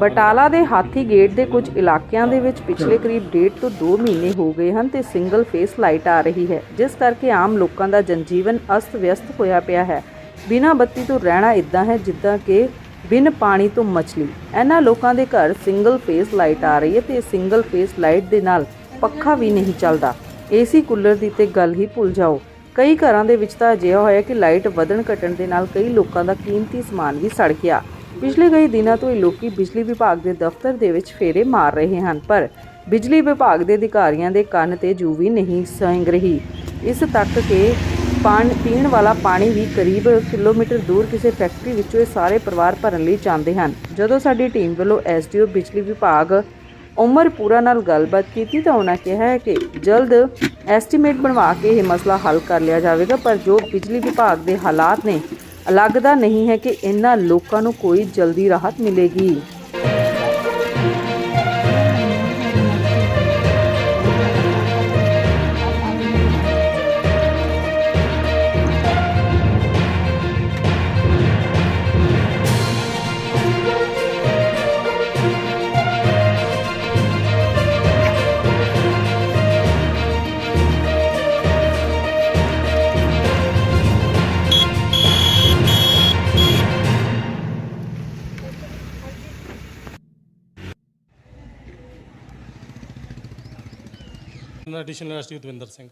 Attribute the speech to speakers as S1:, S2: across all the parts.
S1: ਬਟਾਲਾ ਦੇ ਹਾਥੀ ਗੇਟ ਦੇ ਕੁਝ ਇਲਾਕਿਆਂ ਦੇ ਵਿੱਚ ਪਿਛਲੇ ਕਰੀਬ ਡੇਢ ਤੋਂ 2 ਮਹੀਨੇ ਹੋ ਗਏ ਹਨ ਤੇ ਸਿੰਗਲ ਫੇਸ ਲਾਈਟ ਆ ਰਹੀ ਹੈ, ਜਿਸ ਕਰਕੇ ਆਮ ਲੋਕਾਂ ਦਾ ਜਨਜੀਵਨ ਅਸਤ-ਵਿਅਸਤ ਹੋਇਆ ਪਿਆ ਹੈ। ਬਿਨਾਂ ਬੱਤੀ ਤੋਂ ਰਹਿਣਾ ਇਦਾਂ ਹੈ ਜਿੱਦਾਂ ਕਿ ਬਿਨ ਪਾਣੀ ਤੋਂ ਮੱਛਲੀ। ਇਹਨਾਂ ਲੋਕਾਂ ਦੇ ਘਰ ਸਿੰਗਲ ਫੇਸ ਲਾਈਟ ਆ ਰਹੀ ਹੈ ਤੇ ਸਿੰਗਲ ਫੇਸ ਲਾਈਟ ਦੇ ਨਾਲ ਪੱਖਾ ਵੀ ਨਹੀਂ ਚੱਲਦਾ। ਏਸੀ ਕੂਲਰ ਦੀ ਤੇ ਗੱਲ ਹੀ ਭੁੱਲ ਜਾਓ। ਕਈ ਘਰਾਂ ਦੇ ਵਿੱਚ ਤਾਂ ਅਜਿਹਾ ਹੋਇਆ ਕਿ ਲਾਈਟ ਵਧਣ ਘਟਣ ਦੇ ਨਾਲ ਕਈ ਲੋਕਾਂ ਦਾ ਕੀਮਤੀ ਸਮਾਨ ਵੀ ਸੜ ਗਿਆ। ਪਿਛਲੇ ਕਈ ਦਿਨਾਂ ਤੋਂ ਇਹ ਲੋਕੀ ਬਿਜਲੀ ਵਿਭਾਗ ਦੇ ਦਫ਼ਤਰ ਦੇ ਵਿੱਚ ਫੇਰੇ ਮਾਰ ਰਹੇ ਹਨ, ਪਰ ਬਿਜਲੀ ਵਿਭਾਗ ਦੇ ਅਧਿਕਾਰੀਆਂ ਦੇ ਕੰਨ ਤੇ ਜੂ ਵੀ ਨਹੀਂ ਸੰਗ ਰਹੀ। ਇਸ ਤੱਕ ਕਿ ਪਾਣ, ਪੀਣ ਵਾਲਾ ਪਾਣੀ ਵੀ ਕਰੀਬ ਕਿਲੋਮੀਟਰ ਦੂਰ ਕਿਸੇ ਫੈਕਟਰੀ ਵਿੱਚੋਂ ਇਹ ਸਾਰੇ ਪਰਿਵਾਰ ਭਰਨ ਲਈ ਜਾਂਦੇ ਹਨ। ਜਦੋਂ ਸਾਡੀ ਟੀਮ ਵੱਲੋਂ ਐਸਡੀਓ ਬਿਜਲੀ ਵਿਭਾਗ, ਉਮਰਪੂਰਾ ਨਾਲ ਗੱਲਬਾਤ ਕੀਤੀ ਤਾਂ ਉਹਨਾਂ ਕਿਹਾ ਹੈ ਕਿ ਜਲਦ ਐਸਟੀਮੇਟ ਬਣਵਾ ਕੇ ਇਹ ਮਸਲਾ ਹੱਲ ਕਰ ਲਿਆ ਜਾਵੇਗਾ, ਪਰ ਜੋ ਬਿਜਲੀ ਵਿਭਾਗ ਦੇ ਹਾਲਾਤ ਨੇ ਲੱਗਦਾ ਨਹੀਂ ਹੈ ਕਿ ਇਹਨਾਂ ਲੋਕਾਂ ਨੂੰ ਕੋਈ ਜਲਦੀ ਰਾਹਤ ਮਿਲੇਗੀ।
S2: ਐਡੀਸ਼ਨਲ ਐਸਟੀ ਦਵਿੰਦਰ ਸਿੰਘ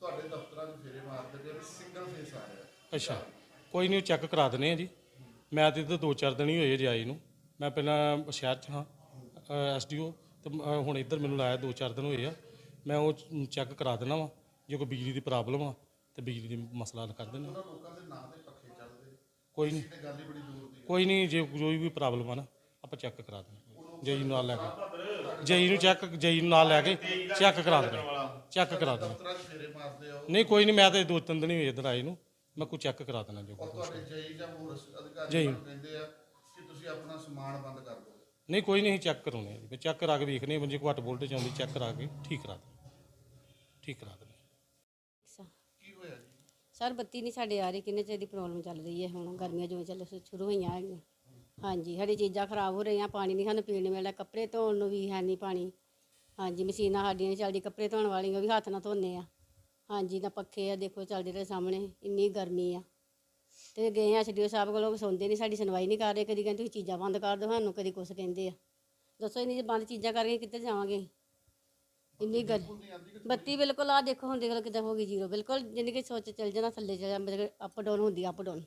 S3: ਤੁਹਾਡੇ ਦਫ਼ਤਰਾਂ 'ਚ ਫੇਰੇ ਮਾਰਦੇ ਪਏ ਸਿੰਗਲ ਫੇਸ ਆ ਰਿਹਾ।
S2: ਅੱਛਾ ਕੋਈ ਨਹੀਂ ਚੈੱਕ ਕਰਾ ਦਨੇ ਆ ਜੀ। ਮੈਂ ਤੇ ਇੱਧਰ ਦੋ ਚਾਰ ਦਿਨ ਹੀ ਹੋਏ ਜੇ ਆਏ ਨੂੰ। ਮੈਂ ਪਹਿਲਾਂ ਸ਼ਹਿਰ 'ਚ ਹਾਂ ਐਸਡੀਓ ਤੇ ਹੁਣ ਇੱਧਰ ਮੈਨੂੰ ਲਾਇਆ ਦੋ ਚਾਰ ਦਿਨ ਹੋਏ ਆ। ਮੈਂ ਉਹ ਚੈੱਕ ਕਰਾ ਦੇਣਾ ਵਾ ਜੇ ਕੋਈ ਬਿਜਲੀ ਦੀ ਪ੍ਰੋਬਲਮ ਆ ਤੇ ਬਿਜਲੀ ਦੀ ਮਸਲਾ ਹੱਲ ਕਰ ਦੇਣਾ
S3: ਲੋਕਾਂ ਦੇ ਨਾਂ ਤੇ ਪੱਖੇ ਚੱਲਦੇ।
S2: ਕੋਈ ਨਹੀਂ। ਕੋਈ ਨਹੀਂ ਜੇ ਕੋਈ ਵੀ ਪ੍ਰੋਬਲਮ ਆ ਨਾ ਆਪਾਂ ਚੈੱਕ ਕਰਾ ਦੇਣਾ ਜਈ ਨੂੰ ਨਾਲ ਲੈ ਕੇ। ਜਈ ਨੂੰ ਚੈੱਕ ਜਈ ਨੂੰ ਨਾਲ ਲੈ ਕੇ ਚੈੱਕ ਕਰਾ ਦੇਣਾ ਚੈੱਕ ਕਰਾ
S3: ਉਹ।
S2: ਨਹੀਂ ਕੋਈ ਨਹੀਂ ਮੈਂ ਤੇ ਦੋ ਤਿੰਨ ਦਿਨ ਹੀ ਹੋਏ ਇੱਧਰ ਆਏ ਨੂੰ। ਮੈਂ ਕੋਈ ਚੈੱਕ ਕਰਾ ਦੇਣਾ ਜੋ।
S3: ਤੁਹਾਡੇ ਜਈ ਜਾਂ ਹੋਰ ਅਧਿਕਾਰੀ
S2: ਜਈ।
S3: ਤੁਹਾਨੂੰ ਕਹਿੰਦੇ ਆ ਕਿ ਤੁਸੀਂ ਆਪਣਾ ਸਮਾਨ ਬੰਦ ਕਰ ਦਿਓ।
S2: ਨਹੀਂ ਕੋਈ ਨਹੀਂ ਚੈੱਕ ਕਰਾਉਣੇ ਜੀ। ਚੈੱਕ ਕਰਾ ਕੇ ਵੇਖਨੇ ਕੋਈ ਘੱਟ ਵੋਲਟੇਜ ਆਉਂਦੀ ਚੈੱਕ ਕਰਾ ਕੇ ਠੀਕ ਕਰਾ ਦੇ ਠੀਕ ਕਰਾ ਦੇ
S3: ਕੀ ਹੋਇਆ ਜੀ?
S4: ਸਰ ਬੱਤੀ ਨਹੀਂ ਸਾਡੇ ਆ ਰਹੀ ਕਿੰਨੇ ਚਿਰ ਦੀ ਪ੍ਰੋਬਲਮ ਚੱਲ ਰਹੀ ਹੈ ਹੁਣ? ਗਰਮੀਆਂ ਜਿਵੇਂ ਚੱਲ ਸ਼ੁਰੂ ਹੋਈਆਂ ਹੈਗੀਆਂ। ਹਾਂਜੀ ਸਾਡੀ ਚੀਜ਼ਾਂ ਖਰਾਬ ਹੋ ਰਹੀਆਂ, ਪਾਣੀ ਨਹੀਂ ਸਾਨੂੰ ਪੀਣ ਨੂੰ ਮਿਲਦਾ, ਕੱਪੜੇ ਧੋਣ ਨੂੰ ਵੀ ਹੈ ਨਹੀਂ ਪਾਣੀ। ਹਾਂਜੀ, ਮਸ਼ੀਨਾਂ ਸਾਡੀਆਂ ਨਹੀਂ ਚੱਲਦੀ ਕੱਪੜੇ ਧੋਣ ਵਾਲੀਆਂ ਉਹ ਵੀ ਹੱਥ ਨਾਲ ਧੋਨੇ ਆ। ਹਾਂਜੀ ਨਾ ਪੱਖੇ ਆ, ਦੇਖੋ ਚੱਲਦੇ ਰਹੇ ਸਾਹਮਣੇ, ਇੰਨੀ ਗਰਮੀ ਆ। ਤੇ ਗਏ ਆ ਐਸਡੀਓ ਸਾਹਿਬ ਕੋਲੋਂ ਸੁਣਦੇ ਨਹੀਂ ਸਾਡੀ ਸੁਣਵਾਈ ਨਹੀਂ ਕਰ ਰਹੇ, ਕਦੀ ਕਹਿੰਦੇ ਤੁਸੀਂ ਚੀਜ਼ਾਂ ਬੰਦ ਕਰ ਦਿਓ, ਸਾਨੂੰ ਕਦੀ ਕੁਛ ਕਹਿੰਦੇ ਆ। ਦੱਸੋ ਇੰਨੀ ਜੇ ਬੰਦ ਚੀਜ਼ਾਂ ਕਰਕੇ ਕਿੱਧਰ ਜਾਵਾਂਗੇ? ਇੰਨੀ ਗਰ ਬੱਤੀ ਬਿਲਕੁਲ ਆ, ਦੇਖੋ ਹੁਣ ਦੇਖ ਲਓ ਕਿੱਦਾਂ ਹੋ ਗਈ, ਜ਼ੀਰੋ, ਬਿਲਕੁਲ ਜਿੰਨੀ ਕਿ ਸੋਚ ਚੱਲ ਜਾਣਾ ਥੱਲੇ ਚੱਲ ਜਾਣਾ ਅਪ ਡਾਊਨ ਹੁੰਦੀ ਅਪ ਡਾਊਨ।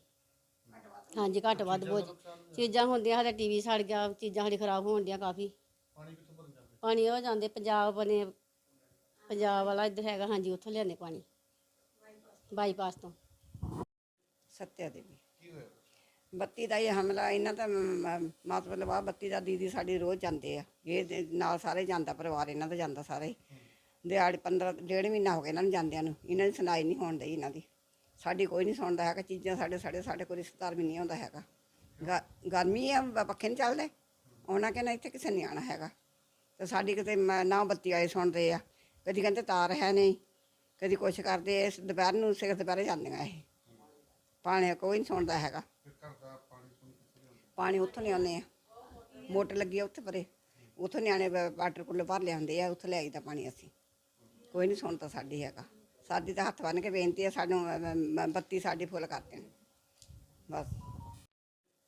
S4: ਹਾਂਜੀ ਘੱਟ ਵੱਧ ਬਹੁਤ ਚੀਜ਼ਾਂ ਹੁੰਦੀਆਂ ਸਾਡਾ ਟੀਵੀ ਸੜ ਗਿਆ ਚੀਜ਼ਾਂ ਸਾਡੀ ਖਰਾਬ ਹੋਣ ਡੀਆਂ ਕਾਫੀ।
S3: ਪਾਣੀ ਕਿੱਥੋਂ ਭਰਨ ਜਾਂਦੇ?
S4: ਪਾਣੀ ਉਹ ਜਾਂਦੇ ਪੰਜਾਬ ਬਨੇ ਪੰਜਾਬ ਵਾਲਾ ਇੱਧਰ ਹੈਗਾ ਹਾਂਜੀ ਉੱਥੋਂ ਲਿਆਉਂਦੇ ਪਾਣੀ। ਬਾਈਪਾਸ ਤੋਂ।
S5: ਸੱਤਿਆ ਦੇਵੀ।
S3: ਕੀ ਹੋਇਆ?
S5: ਬੱਤੀ ਦਾ ਇਹ ਹਮਲਾ ਇਹਨਾਂ ਦਾ ਮ- ਮਤਲਬ ਆ ਬੱਤੀ ਦਾ ਦੀਦੀ ਸਾਡੀ ਰੋਜ਼ ਜਾਂਦੇ ਆ। ਇਹ ਦੇ ਨਾਲ ਸਾਰੇ ਜਾਂਦਾ ਪਰਿਵਾਰ ਇਹਨਾਂ ਦਾ ਜਾਂਦਾ ਸਾਰੇ। ਦਿਹਾੜੀ 15 ਡੇਢ ਮਹੀਨਾ ਹੋ ਗਿਆ ਇਹਨਾਂ ਨੂੰ ਜਾਂਦਿਆਂ ਨੂੰ। ਇਹਨਾਂ ਦੀ ਸੁਣਾਈ ਨਹੀਂ ਹੋਣ ਡਈ ਇਹਨਾਂ ਦੀ। ਸਾਡੀ ਕੋਈ ਨਹੀਂ ਸੁਣਦਾ ਹੈਗਾ ਚੀਜ਼ਾਂ ਸਾਡੇ ਸਾਡੇ ਸਾਡੇ ਕੋਈ ਰਿਸ਼ਤੇਦਾਰ ਵੀ ਨਹੀਂ ਆਉਂਦਾ ਹੈਗਾ। ਗ- ਗਰਮੀ ਆ ਬ- ਪੱਖੇ ਨਹੀਂ ਚੱਲਦੇ। ਉਹਨਾਂ ਕਹਿੰਦਾ ਇੱਥੇ ਕਿਸੇ ਨਹੀਂ ਆਉਣਾ ਹੈਗਾ। ਤੇ ਸਾਡੀ ਕਿਤੇ ਮ- ਨਾ ਬੱਤੀ ਆਏ ਸੁਣਦੇ ਆ। ਕਦੀ ਕਹਿੰਦੇ ਤਾਰ ਹੈ ਨਹੀਂ। ਕਦੀ ਕੁਛ ਕਰਦੇ ਇਸ ਦੁਪਹਿਰ ਨੂੰ ਸਿਰ ਦੁਪਹਿਰੇ ਜਾਂਦੀਆਂ ਇਹ। ਪਾਣੀ ਕੋਈ ਨਹੀਂ ਸੁਣਦਾ ਹੈਗਾ।
S3: ਪਾਣੀ
S5: ਉੱਥੋਂ ਲਿਆਉਂਦੇ ਆ। ਮੋਟਰ ਲੱਗੀ ਆ ਉੱਥੇ ਪਰੇ। ਉੱਥੋਂ ਨਿਆਣੇ ਵਾ- ਵਾਟਰ ਕੂਲਰ ਭਰ ਲਿਆਉਂਦੇ ਆ ਉੱਥੇ ਲੈ ਆਈਦਾ ਪਾਣੀ ਅਸੀਂ। ਕੋਈ ਨਹੀਂ ਸੁਣਦਾ ਸਾਡੀ ਹੈਗਾ। ਸਾਡੀ ਤਾਂ ਹੱਥ ਬੰਨ੍ਹ ਕੇ ਬੇਨਤੀ ਹੈ ਸਾਨੂੰ ਬੱਤੀ ਸਾਡੀ ਫੁੱਲ ਕਰ ਦੇਣ। ਬਸ।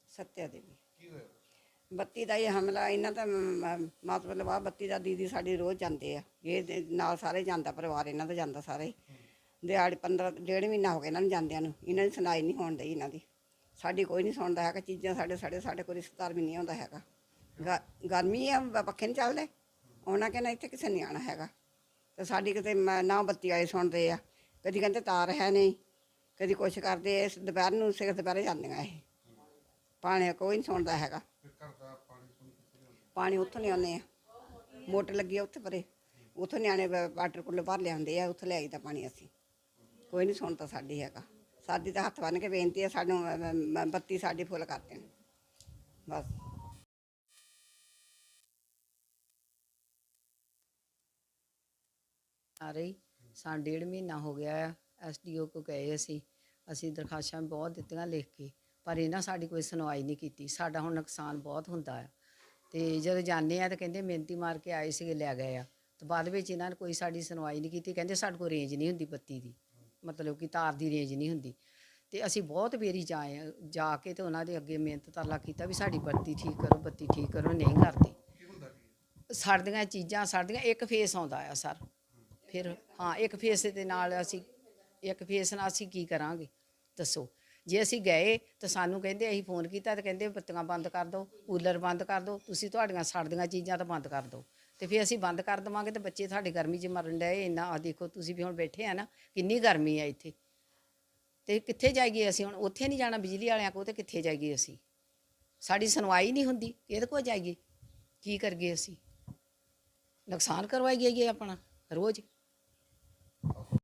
S5: ਸੱਤਿਆ ਦੇਵੀ।
S3: ਕੀ ਹੋਇਆ?
S5: ਬੱਤੀ ਦਾ ਇਹ ਹਮਲਾ ਇਹਨਾਂ ਦਾ ਮ- ਮਤਲਬ ਆ ਬੱਤੀ ਦਾ ਦੀਦੀ ਸਾਡੀ ਰੋਜ਼ ਜਾਂਦੇ ਆ। ਇਹ ਦੇ ਨਾਲ ਸਾਰੇ ਜਾਂਦਾ ਪਰਿਵਾਰ ਇਹਨਾਂ ਦਾ ਜਾਂਦਾ ਸਾਰੇ। ਦਿਹਾੜੀ 15 ਡੇਢ ਮਹੀਨਾ ਹੋ ਗਿਆ ਇਹਨਾਂ ਨੂੰ ਜਾਂਦਿਆਂ ਨੂੰ। ਇਹਨਾਂ ਦੀ ਸੁਣਾਈ ਨਹੀਂ ਹੋਣ ਡਈ ਇਹਨਾਂ ਦੀ। ਸਾਡੀ ਕੋਈ ਨਹੀਂ ਸੁਣਦਾ ਹੈਗਾ ਚੀਜ਼ਾਂ ਸਾਡੇ ਸਾਡੇ ਸਾਡੇ ਕੋਈ ਰਿਸ਼ਤੇਦਾਰ ਵੀ ਨਹੀਂ ਆਉਂਦਾ ਹੈਗਾ। ਗ- ਗਰਮੀ ਆ ਬ- ਪੱਖੇ ਨਹੀਂ ਚੱਲਦੇ। ਉਹਨਾਂ ਕਹਿੰਦਾ ਇੱਥੇ ਕਿਸੇ ਨਹੀਂ ਆਉਣਾ ਹੈਗਾ। ਤੇ ਸਾਡੀ ਕਿਤੇ ਮ- ਨਾ ਬੱਤੀ ਆਏ ਸੁਣਦੇ ਆ। ਕਦੀ ਕਹਿੰਦੇ ਤਾਰ ਹੈ ਨਹੀਂ ਕਦੀ ਕੁਛ ਕਰਦੇ ਇਸ ਦੁਪਹਿਰ ਨੂੰ ਸਿਰ ਦੁਪਹਿਰੇ ਜਾਂਦੀਆਂ ਇਹ। ਪਾਣੀ ਕੋਈ ਨਹੀਂ ਸੁਣਦਾ ਹੈਗਾ।
S3: ਫਿਰ ਘਰ ਦਾ ਪਾਣੀ ਪੂਣੀ ਕਿੱਥੇ ਲਿਆਉਂਦੇ
S5: ਪਾਣੀ ਉੱਥੋਂ ਲਿਆਉਂਦੇ ਆ। ਮੋਟਰ ਲੱਗੀ ਆ ਉੱਥੇ ਪਰੇ। ਉੱਥੋਂ ਨਿਆਣੇ ਵ ਵਾਟਰ ਕੂਲਰ ਭਰ ਲਿਆਉਂਦੇ ਆ ਉੱਥੇ ਲੈ ਆਈਦਾ ਪਾਣੀ ਅਸੀਂ। ਕੋਈ ਨਹੀਂ ਸੁਣਦਾ ਸਾਡੀ ਹੈਗਾ। ਸਾਡੀ ਤਾਂ ਹੱਥ ਬੰਨ੍ਹ ਕੇ ਬੇਨਤੀ ਆ ਸਾਨੂੰ ਅ, ਮ- ਬੱਤੀ ਸਾਡੀ ਫੁੱਲ ਕਰ ਦੇਣ। ਬਸ।
S6: ਆ ਰਹੀ ਸਾਂ ਡੇਢ ਮਹੀਨਾ ਹੋ ਗਿਆ ਆ ਐਸਡੀਓ ਕੋ ਗਏ ਅਸੀਂ ਅਸੀਂ ਦਰਖਾਸਤਾਂ ਵੀ ਬਹੁਤ ਦਿੱਤੀਆਂ ਲਿਖ ਕੇ ਪਰ ਇਹਨਾਂ ਸਾਡੀ ਕੋਈ ਸੁਣਵਾਈ ਨਹੀਂ ਕੀਤੀ। ਸਾਡਾ ਹੁਣ ਨੁਕਸਾਨ ਬਹੁਤ ਹੁੰਦਾ ਆ। ਤੇ ਜਦੋਂ ਜਾਂਦੇ ਆ ਤਾਂ ਕਹਿੰਦੇ ਮਿਹਨਤੀ ਮਾਰ ਕੇ ਆਏ ਸੀਗੇ ਲੈ ਗਏ ਆ। ਤੇ ਬਾਅਦ ਵਿੱਚ ਇਹਨਾਂ ਨੇ ਕੋਈ ਸਾਡੀ ਸੁਣਵਾਈ ਨਹੀਂ ਕੀਤੀ। ਕਹਿੰਦੇ ਸਾਡੇ ਕੋਲ ਰੇਂਜ ਨਹੀਂ ਹੁੰਦੀ ਬੱਤੀ ਦੀ। ਮਤਲਬ ਕਿ ਤਾਰ ਦੀ ਰੇਂਜ ਨਹੀਂ ਹੁੰਦੀ। ਤੇ ਅਸੀਂ ਬਹੁਤ ਬੇਰੀ ਜਾਏ ਜਾ ਕੇ ਤੇ ਉਹਨਾਂ ਦੇ ਅੱਗੇ ਮਿਹਨਤ ਤਰਲਾ ਕੀਤਾ ਵੀ ਸਾਡੀ ਬੱਤੀ ਠੀਕ ਕਰੋ ਬੱਤੀ ਠੀਕ ਕਰੋ ਨਹੀਂ ਕਰਦੇ।
S3: ਹੈ?
S6: ਸਾਡੀਆਂ ਚੀਜ਼ਾਂ ਸਾਡੀਆਂ ਇੱਕ ਫੇਸ ਆਉਂਦਾ ਆ ਸਰ। ਫਿਰ ਹਾਂ, ਇੱਕ ਫੇਸ ਦੇ ਨਾਲ ਅਸੀਂ, ਇੱਕ ਫੇਸ ਨਾਲ ਅਸੀਂ ਕੀ ਕਰਾਂਗੇ? ਦੱਸੋ। ਜੇ ਅਸੀਂ ਗਏ ਤਾਂ ਸਾਨੂੰ ਕਹਿੰਦੇ, ਅਸੀਂ ਫੋਨ ਕੀਤਾ ਤਾਂ ਕਹਿੰਦੇ, ਬੱਤੀਆਂ ਬੰਦ ਕਰ ਦਿਓ, ਕੂਲਰ ਬੰਦ ਕਰ ਦਿਓ, ਤੁਸੀਂ ਤੁਹਾਡੀਆਂ ਸੜਦੀਆਂ ਚੀਜ਼ਾਂ ਤਾਂ ਬੰਦ ਕਰ ਦਿਓ। ਤੇ ਫਿਰ ਅਸੀਂ ਬੰਦ ਕਰ ਦੇਵਾਂਗੇ ਤੇ ਬੱਚੇ ਸਾਡੇ ਗਰਮੀ 'ਚ ਮਰਨ ਡਏ, ਇੰਨਾ ਆ ਦੇਖੋ ਤੁਸੀਂ ਵੀ ਹੁਣ ਬੈਠੇ ਆ ਨਾ, ਕਿੰਨੀ ਗਰਮੀ ਆ ਇੱਥੇ। ਤੇ ਕਿੱਥੇ ਜਾਈਏ ਅਸੀਂ ਹੁਣ? ਉੱਥੇ ਨਹੀਂ ਜਾਣਾ ਬਿਜਲੀ ਵਾਲਿਆਂ ਕੋਲ ਤੇ ਕਿੱਥੇ ਜਾਈਏ ਅਸੀਂ? ਸਾਡੀ ਸੁਣਵਾਈ ਨਹੀਂ ਹੁੰਦੀ ਇਹਦੇ ਕੋਲ ਜਾਈਏ? ਕੀ ਕਰਗੇ ਅਸੀਂ? ਨੁਕਸਾਨ ਕਰਵਾਈ ਗਈ ਆਪਣਾ, ਰੋਜ਼।